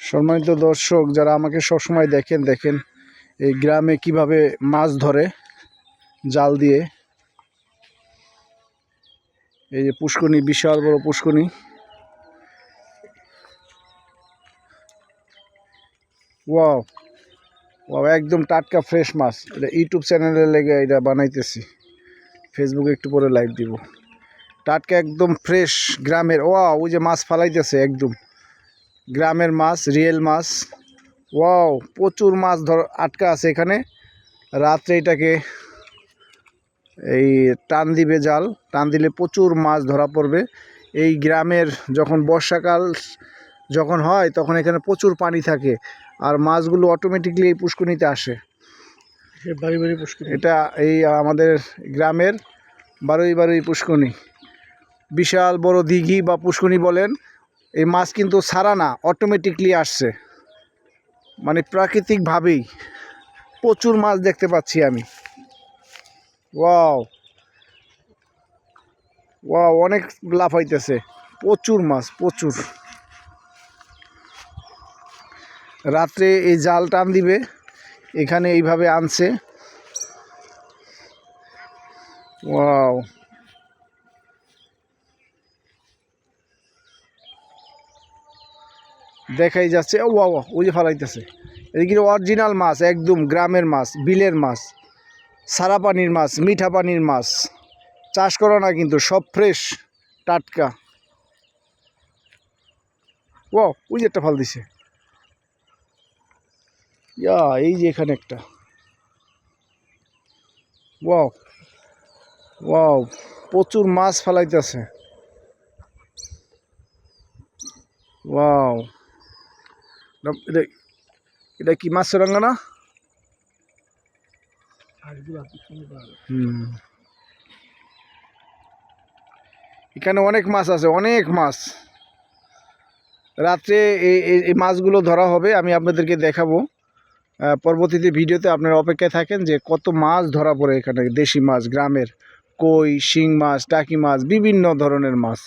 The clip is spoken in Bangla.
সম্মানিত দর্শক, যারা আমাকে সবসময় দেখেন দেখেন এই গ্রামে কীভাবে মাছ ধরে জাল দিয়ে। এই যে পুষ্কনি বিশাল বড় পুষ্কনি ওয়াও, একদম টাটকা ফ্রেশ মাছ। এটা ইউটিউব চ্যানেলে লেগে এটা বানাইতেছি। ফেসবুকে একটু পরে লাইভ দিব। টাটকা একদম ফ্রেশ গ্রামের, ওয়াও, ওই যে মাছ ফালাইতেছে একদম। গ্রামের মাছ রিয়েল মাছ। ওয়াও প্রচুর মাছ ধর আটকা আছে এখানে। রাত্রে এটাকে এই টান দিবে জাল। টান দিলে প্রচুর মাছ ধরা পড়বে। এই গ্রামের যখন বর্ষাকাল যখন হয় তখন এখানে প্রচুর পানি থাকে। আর মাছগুলো অটোমেটিকলি এই পুষ্কনিতে আসে। বাড়ি বাড়ি এটা এই আমাদের গ্রামের বারোই বারোই পুষ্কনি বিশাল বড় দিঘি বা পুষ্কনি বলেন। এই মাছ কিন্তু সারা না অটোমেটিকলি আসছে। মানে প্রাকৃতিকভাবেই প্রচুর মাছ দেখতে পাচ্ছি আমি। ওয়াও। ওয়াও, অনেক লাভ হইতেছে। প্রচুর মাছ, প্রচুর। রাত্রে এই জাল টান দিবে, এখানে এইভাবে আনছে। ওয়াও। দেখাই যাচ্ছে। ও ওয়া, ওই যে ফালাইতেছে। এদিকে অরিজিনাল মাছ একদম গ্রামের মাছ বিলের মাছ সারা পানির মাছ মিঠা পানির মাছ। চাষ করো না কিন্তু সব ফ্রেশ টাটকা। ও ওই যে একটা ফাল দিছে ইয়া এই যে এখানে একটা। ওয়াও ওয়াও প্রচুর মাছ ফেলাইতেছে। ওয়াও। এটা এটা কি মাছ রাঙ্গা না? এখানে অনেক মাছ আছে, অনেক মাছ। রাত্রে এই মাছগুলো ধরা হবে, আমি আপনাদেরকে দেখাবো। পরবর্তীতে ভিডিওতে আপনারা অপেক্ষায় থাকেন যে কত মাছ ধরা পড়ে এখানে, দেশি মাছ, গ্রামের, কই, শিং মাছ, টাকি মাছ, বিভিন্ন ধরনের মাছ।